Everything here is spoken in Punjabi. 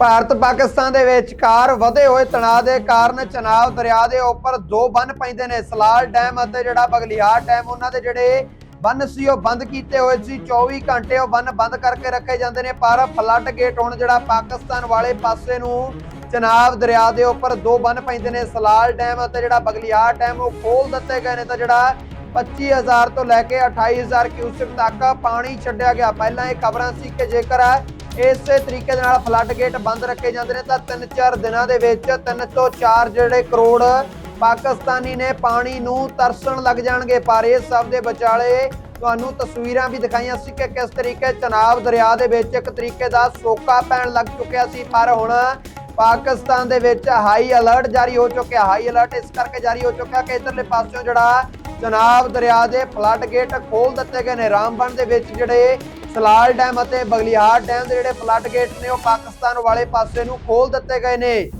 ਭਾਰਤ ਪਾਕਿਸਤਾਨ ਦੇ ਵਿਚਕਾਰ ਵਧੇ ਹੋਏ ਤਣਾਅ ਦੇ ਕਾਰਨ ਚਨਾਬ ਦਰਿਆ ਦੇ ਉੱਪਰ ਦੋ ਬੰਨ ਪੈਂਦੇ ਨੇ, ਸਲਾਲ ਡੈਮ ਅਤੇ ਜਿਹੜਾ ਬਗਲਿਆਰ ਡੈਮ, ਉਹਨਾਂ ਦੇ ਜਿਹੜੇ ਬੰਨ ਸੀ, ਉਹ ਬੰਦ ਕੀਤੇ ਹੋਏ ਸੀ। 24 ਘੰਟੇ ਉਹ ਬੰਨ ਬੰਦ ਕਰਕੇ ਰੱਖੇ ਜਾਂਦੇ ਨੇ, ਪਰ ਫਲੱਡ ਗੇਟ ਹੁਣ ਜਿਹੜਾ ਪਾਕਿਸਤਾਨ ਵਾਲੇ ਪਾਸੇ ਨੂੰ ਚਨਾਬ ਦਰਿਆ ਦੇ ਉੱਪਰ ਦੋ ਬੰਨ ਪੈਂਦੇ ਨੇ, ਸਲਾਲ ਡੈਮ ਅਤੇ ਜਿਹੜਾ ਬਗਲਿਆਰ ਡੈਮ, ਉਹ ਖੋਲ ਦਿੱਤੇ ਗਏ ਨੇ। ਤਾਂ ਜਿਹੜਾ 25000 ਤੋਂ ਲੈ ਕੇ 28000 ਕਿਊਸਿਕ ਤੱਕ ਪਾਣੀ ਛੱਡਿਆ ਗਿਆ। ਪਹਿਲਾਂ ਇਹ ਖਬਰਾਂ ਸੀ ਕਿ ਜੇਕਰ ਇਸੇ ਤਰੀਕੇ ਦੇ ਨਾਲ ਫਲੱਡ ਗੇਟ ਬੰਦ ਰੱਖੇ ਜਾਂਦੇ ਨੇ। ਤਾਂ 3-4 ਦਿਨਾਂ ਦੇ ਵਿੱਚ 3 ਤੋਂ 4 ਜਿਹੜੇ ਕਰੋੜ ਪਾਕਿਸਤਾਨੀ ਨੇ ਪਾਣੀ ਨੂੰ ਤਰਸਣ ਲੱਗ ਜਾਣਗੇ। ਪਰ ਇਹ ਸਭ ਦੇ ਵਿਚਾਲੇ ਤੁਹਾਨੂੰ ਤਸਵੀਰਾਂ ਵੀ ਦਿਖਾਈਆਂ ਸੀ ਕਿ ਕਿਸ ਤਰੀਕੇ ਚਨਾਬ ਦਰਿਆ ਦੇ ਵਿੱਚ ਇੱਕ ਤਰੀਕੇ ਦਾ ਸੋਕਾ ਪੈਣ ਲੱਗ ਚੁੱਕਿਆ ਸੀ। ਪਰ ਹੁਣ ਪਾਕਿਸਤਾਨ ਦੇ ਵਿੱਚ ਹਾਈ ਅਲਰਟ ਜਾਰੀ ਹੋ ਚੁੱਕਿਆ। ਹਾਈ ਅਲਰਟ ਇਸ ਕਰਕੇ ਜਾਰੀ ਹੋ ਚੁੱਕਿਆ ਕਿ ਇਧਰਲੇ ਪਾਸਿਓਂ ਜਿਹੜਾ ਚਨਾਬ ਦਰਿਆ ਦੇ ਫਲੱਡ ਗੇਟ ਖੋਲ ਦਿੱਤੇ ਗਏ ਨੇ। ਰਾਮਬਨ ਦੇ ਵਿੱਚ ਜਿਹੜੇ ਸਲਾਲ ਡੈਮ ਅਤੇ ਬਗਲਿਆਰ ਡੈਮ ਦੇ ਜਿਹੜੇ ਫਲੱਡ ਗੇਟ ਨੇ ਉਹ ਪਾਕਿਸਤਾਨ ਵਾਲੇ ਪਾਸੇ ਨੂੰ ਖੋਲ ਦਿੱਤੇ ਗਏ ਨੇ।